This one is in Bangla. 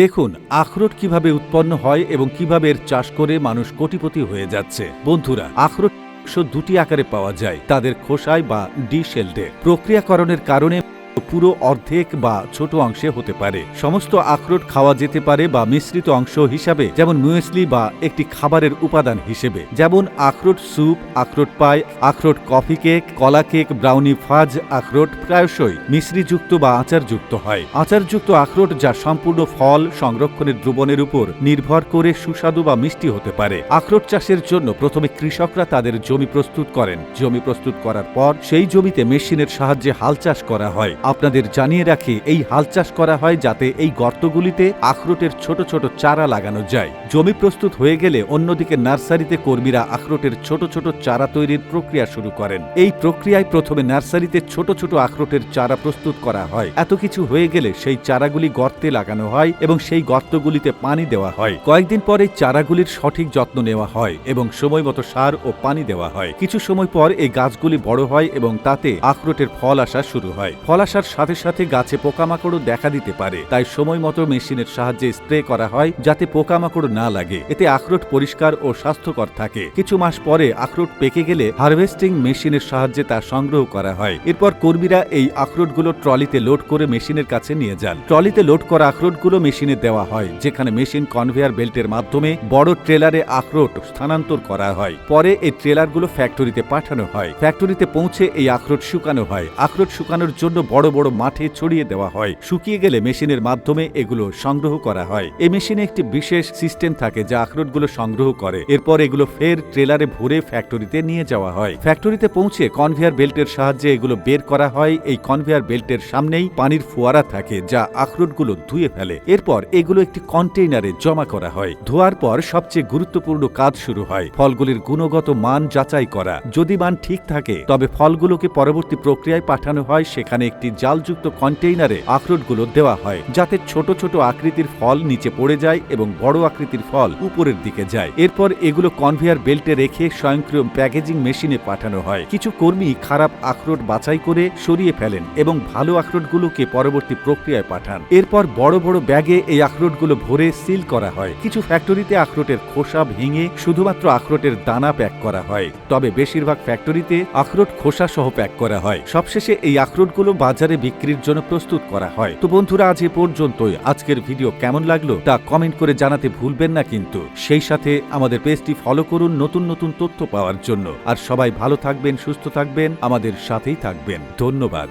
দেখুন, আখরোট কীভাবে উৎপন্ন হয় এবং কীভাবে এর চাষ করে মানুষ কোটিপতি হয়ে যাচ্ছে। বন্ধুরা, আখরোট দুটি আকারে পাওয়া যায়, তাদের খোসায় বা ডিশেল্ডে প্রক্রিয়াকরণের কারণে পুরো অর্ধেক বা ছোট অংশে হতে পারে। সমস্ত আখরোট খাওয়া যেতে পারে বা মিশ্রিত অংশ হিসাবে, যেমন মুয়েসলি বা একটি খাবারের উপাদান হিসেবে। যেমন আখরোট স্যুপ, আখরোট পাই, আখরোট কফি কেক, কলা কেক, ব্রাউনি ফাজ, আখরোট প্রায়শই মিশ্রিযুক্ত বা আচারযুক্ত হয়। আচারযুক্ত আখরোট যা সম্পূর্ণ ফল সংরক্ষণের দ্রবণের উপর নির্ভর করে সুস্বাদু বা মিষ্টি হতে পারে। আখরোট চাষের জন্য প্রথমে কৃষকরা তাদের জমি প্রস্তুত করেন। জমি প্রস্তুত করার পর সেই জমিতে মেশিনের সাহায্যে হাল চাষ করা হয়। আপনাদের জানিয়ে রাখি, এই হাল চাষ করা হয় যাতে এই গর্তগুলিতে আখরোটের ছোট ছোট চারা লাগানো যায়। জমি প্রস্তুত হয়ে গেলে অন্যদিকে নার্সারিতে কর্মীরা আখরোটের ছোট ছোট চারা তৈরির প্রক্রিয়া শুরু করেন। এই প্রক্রিয়ায় প্রথমে নার্সারিতে ছোট ছোট আখরোটের চারা প্রস্তুত করা হয়। এত কিছু হয়ে গেলে সেই চারাগুলি গর্তে লাগানো হয় এবং সেই গর্তগুলিতে পানি দেওয়া হয়। কয়েকদিন পরে চারাগুলির সঠিক যত্ন নেওয়া হয় এবং সময় মতো সার ও পানি দেওয়া হয়। কিছু সময় পর এই গাছগুলি বড় হয় এবং তাতে আখরোটের ফল আসা শুরু হয়। ফল আসার সাথে সাথে গাছে পোকামাকড়ও দেখা দিতে পারে। তাই সময় মতো মেশিনের সাহায্যে স্প্রে করা হয় যাতে পোকামাকড় না লাগে। এতে আখরোট পরিষ্কার ও স্বাস্থ্যকর থাকে। কিছু মাস পরে আখরোট পেকে গেলে হারভেস্টিং মেশিনের সাহায্যে তা সংগ্রহ করা হয়। এরপর কর্মীরা এই আখরোটগুলো ট্রলিতে লোড করে মেশিনের কাছে নিয়ে যান। ট্রলিতে লোড করা আখরোটগুলো মেশিনে দেওয়া হয়, যেখানে মেশিন কনভেয়ার বেল্টের মাধ্যমে বড় ট্রেলারে আখরোট স্থানান্তর করা হয়। পরে এই ট্রেলারগুলো ফ্যাক্টরিতে পাঠানো হয়। ফ্যাক্টরিতে পৌঁছে এই আখরোট শুকানো হয়। আখরোট শুকানোর জন্য বড় বড় বড় মাঠে ছড়িয়ে দেওয়া হয়। শুকিয়ে গেলে মেশিনের মাধ্যমে এগুলো সংগ্রহ করা হয়। এই মেশিনে একটি বিশেষ সিস্টেম থাকে যা আখরোটগুলো সংগ্রহ করে। এরপর এগুলো ফের ট্রেলারে ভরে ফ্যাক্টরিতে নিয়ে যাওয়া হয়। ফ্যাক্টরিতে পৌঁছে কনভেয়ার বেল্টের সাহায্যে এগুলো বের করা হয়। এই কনভেয়ার বেল্টের সামনেই পানির ফোয়ারা থাকে যা আখরোটগুলো ধুয়ে ফেলে। এরপর এগুলো একটি কন্টেইনারে জমা করা হয়। ধোয়ার পর সবচেয়ে গুরুত্বপূর্ণ কাজ শুরু হয়। ফলগুলির গুণগত মান যাচাই করা। যদি মান ঠিক থাকে, তবে ফলগুলোকে পরবর্তী প্রক্রিয়ায় পাঠানো হয়। সেখানে একটি জালযুক্ত কন্টেইনারে আখরোটগুলো দেওয়া হয়, যাতে ছোট ছোট আকৃতির ফল নিচে পড়ে যায় এবং বড় আকৃতির ফল উপরের দিকে যায়। এরপর এগুলো কনভেয়ার বেল্টে রেখে স্বয়ংক্রিয় প্যাকেজিং মেশিনে পাঠানো হয়। কিছু কর্মী খারাপ আখরোট বাছাই করে সরিয়ে ফেলেন এবং ভালো আখরোটগুলোকে পরবর্তী প্রক্রিয়ায় পাঠান। এরপর বড় বড় ব্যাগে এই আখরোটগুলো ভরে সিল করা হয়। কিছু ফ্যাক্টরিতে আখরোটের খোসা ভেঙে শুধুমাত্র আখরোটের দানা প্যাক করা হয়। তবে বেশিরভাগ ফ্যাক্টরিতে আখরোট খোসা সহ প্যাক করা হয়। সবশেষে এই আখরোটগুলো বাজারে বিক্রির জন্য প্রস্তুত করা হয়। তো বন্ধুরা, আজ এ পর্যন্তই। আজকের ভিডিও কেমন লাগল তা কমেন্ট করে জানাতে ভুলবেন না কিন্তু। সেই সাথে আমাদের পেজটি ফলো করুন নতুন নতুন তথ্য পাওয়ার জন্য। আর সবাই ভালো থাকবেন, সুস্থ থাকবেন, আমাদের সাথেই থাকবেন। ধন্যবাদ।